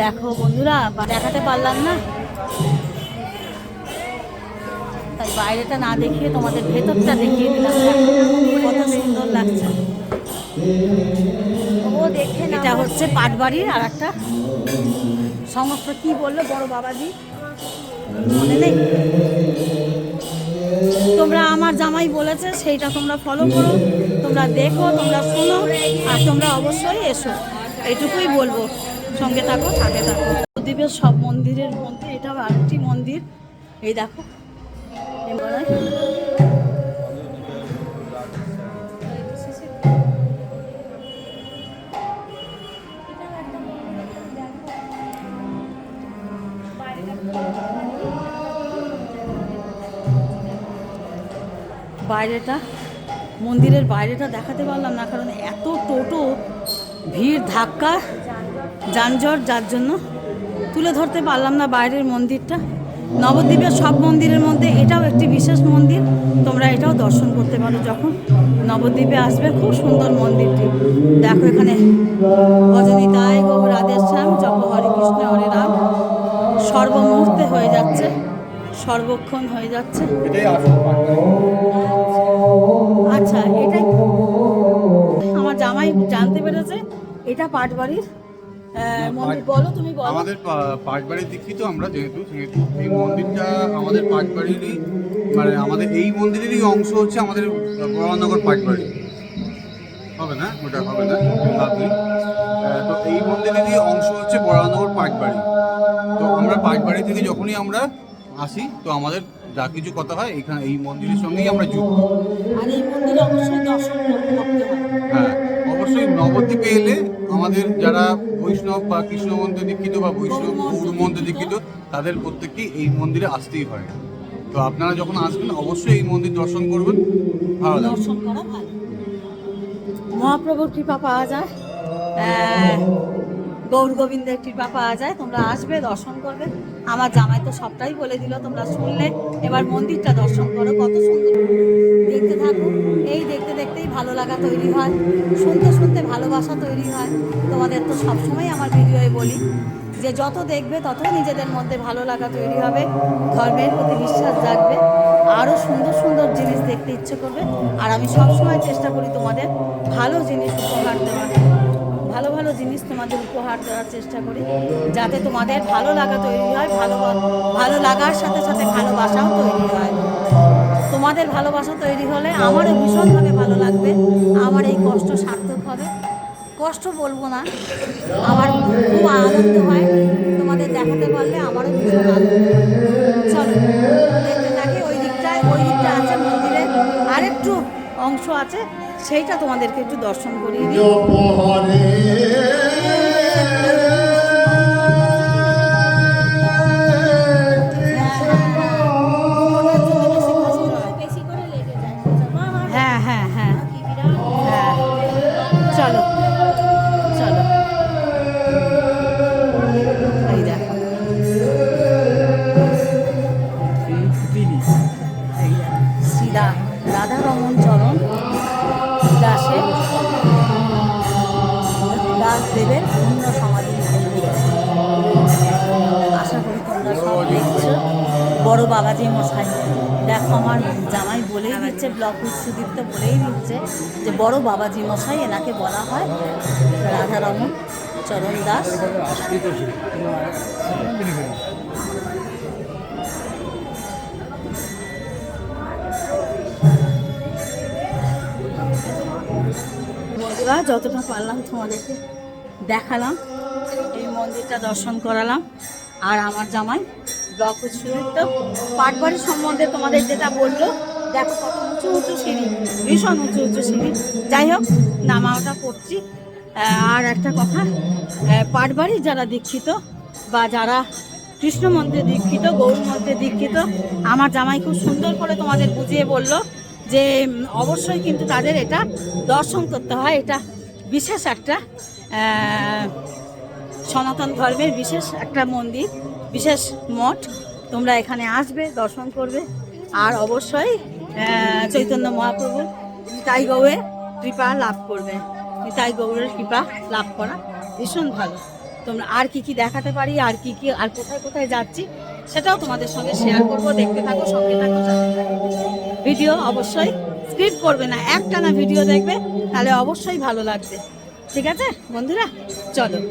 দেখো বন্ধুরা দেখাতে পারলাম না। তাই বাইরেটা না দেখিয়ে তোমাদের ভেতরটা দেখিয়ে দিলাম। কত সুন্দর লাগছে। ও দেখে এটা হচ্ছে পাটবাড়ির আর একটা সমস্ত কি বলল বড় বাবাজি? মনে নেই? তোমরা আমার জামাই বলেছে, সেইটা তোমরা ফলো করো। তোমরা দেখো, তোমরা শোনো, আর তোমরা অবশ্যই এসো। এইটুকুই বলব। সঙ্গে থাকো, সাথে থাকো। প্রদীপের সব মন্দিরের মধ্যে এটাও আরেকটি মন্দির। এই দেখো। বাইরেটা মন্দিরের বাইরেটা দেখাতে পারলাম না, কারণ এত টোটো ভিড় ধাক্কা যানজট যার জন্য তুলে ধরতে পারলাম না বাইরের মন্দিরটা। নবদ্বীপের সব মন্দিরের মধ্যে এটাও একটি বিশেষ মন্দির। তোমরা এটাও দর্শন করতে পারো যখন নবদ্বীপে আসবে। খুব সুন্দর মন্দিরটি। দেখো এখানে অজনিতায় গৌ রাধেশ্যাম জপ হরে কৃষ্ণ হরে রাম। সর্বমুহূর্তে হয়ে যাচ্ছে সর্বক্ষণ হয়ে যাচ্ছে। আচ্ছা এটাই জামাই জানতে পেরেছে এটা পাটবাড়ির মন্দির। বলো তুমি বলো। আমাদের পাটবাড়ির দীক্ষিত আমরা যেহেতু সেহেতু এই মন্দিরটা আমাদের পাটবাড়িরই মানে আমাদের এই মন্দিরেরই অংশ হচ্ছে আমাদের বড়নগর পাটবাড়ি। হবে না? ওটা হবে না? তো এই মন্দিরেরই অংশ হচ্ছে বড়নগর পাটবাড়ি। তো আমরা পাটবাড়ি থেকে যখনই আমরা আসি তো আমাদের যা কিছু কথা হয় এখানে এই মন্দিরের সঙ্গেই আমরা যুক্ত। আর এই মন্দিরে অবশ্যই দর্শন করতে হয় হ্যাঁ। অবশ্যই নবদ্বীপে এলে আমাদের যারা বৈষ্ণব বা কৃষ্ণ মন্দির দীক্ষিত বা বৈষ্ণব গুরু মন্দির দীক্ষিত, তাদের প্রত্যেককে এই মন্দিরে আসতেই হয়। তো আপনারা যখন আসবেন, অবশ্যই এই মন্দির দর্শন করবেন। ভালো দর্শন করা ভালো। মহাপ্রভুর কৃপা পাওয়া যায়। গৌর গোবিন্দের কৃপা পাওয়া যায়, তোমরা আসবে, দর্শন করবে। আমার জামাই তো সবটাই বলে দিল, তোমরা শুনলে। এবার মন্দিরটা দর্শন করো, কত সুন্দর। দেখতে থাকো। এই দেখতে দেখতেই ভালো লাগা তৈরি হয়। শুনতে শুনতে ভালোবাসা তৈরি হয়। তোমাদের তো সবসময় আমার ভিডিওয়ে বলি যে যত দেখবে ততই নিজেদের মধ্যে ভালো লাগা তৈরি হবে। ধর্মের প্রতি বিশ্বাস জাগবে আরও সুন্দর সুন্দর জিনিস দেখতে ইচ্ছে করবে। আর আমি সবসময় চেষ্টা করি তোমাদের ভালো জিনিস উপহার দেওয়ার। ভালো ভালো জিনিস তোমাদের উপহার দেওয়ার চেষ্টা করি, যাতে তোমাদের ভালো লাগা তৈরি হয়, ভালো ভালো লাগার সাথে সাথে ভালোবাসাও তৈরি হয়। তোমাদের ভালোবাসা তৈরি হলে আমারও ভীষণভাবে ভালো লাগবে, আমার এই কষ্ট সার্থক হবে। কষ্ট বলব না, আমার খুব আনন্দ হয়, তোমাদের দেখাতে পারলে আমারও ভীষণ আনন্দ চলো, দেখতে থাকি, ওই দিকটায়, ওই দিকটা আছে মন্দিরে, আরেকটু অংশ আছে সেইটা তোমাদেরকে একটু দর্শন করিয়ে দিই। বেশি রাধারমন চরণ দাসের দাসদেবের পূর্ণ সমাধি আশা করি তোমরা দেখছ। বড় বাবাজি মশাই, দেখো আমার জামাই বলেই দিচ্ছে ব্লক সুদীপ্ত বলেই দিচ্ছে যে বড় বাবাজি মশাই, এনাকে বলা হয় রাধারমন চরণ দাস। বন্ধুরা যতটা পারলাম তোমাদেরকে দেখালাম এই মন্দিরটা দর্শন করালাম। আর আমার জামাই ব্লক সুদীপ্ত পাটবাড়ি সম্বন্ধে তোমাদের যেটা বলল দেখো কত উঁচু উঁচু সিঁড়ি ভীষণ উঁচু উঁচু সিঁড়ি। যাই হোক নামাওটা পড়ছি। আহ, আর একটা কথা পাটবাড়ি যারা দীক্ষিত বা যারা কৃষ্ণ মন্ত্রে দীক্ষিত গৌর মন্ত্রে দীক্ষিত আমার জামাই খুব সুন্দর করে তোমাদের বুঝিয়ে বলল যে, অবশ্যই কিন্তু তাদের এটা দর্শন করতে হয়। এটা বিশেষ একটা সনাতন ধর্মের বিশেষ একটা মন্দির, বিশেষ মঠ। তোমরা এখানে আসবে, দর্শন করবে। আর অবশ্যই চৈতন্য মহাপ্রভু নিতাই গৌয়ের কৃপা লাভ করবে। নিতাই গৌরের কৃপা লাভ করা ভীষণ ভালো। তোমরা আর কি কি দেখাতে পারি, আর কি কি, আর কোথায় কোথায় যাচ্ছি, সেটাও তোমাদের সঙ্গে শেয়ার করব। দেখতে থাকো, সঙ্গে থাকো। ভিডিও অবশ্যই স্কিপ করবে না। একটানা ভিডিও দেখবে, তাহলে অবশ্যই ভালো লাগবে। ঠিক আছে? বন্ধুরা, চলো।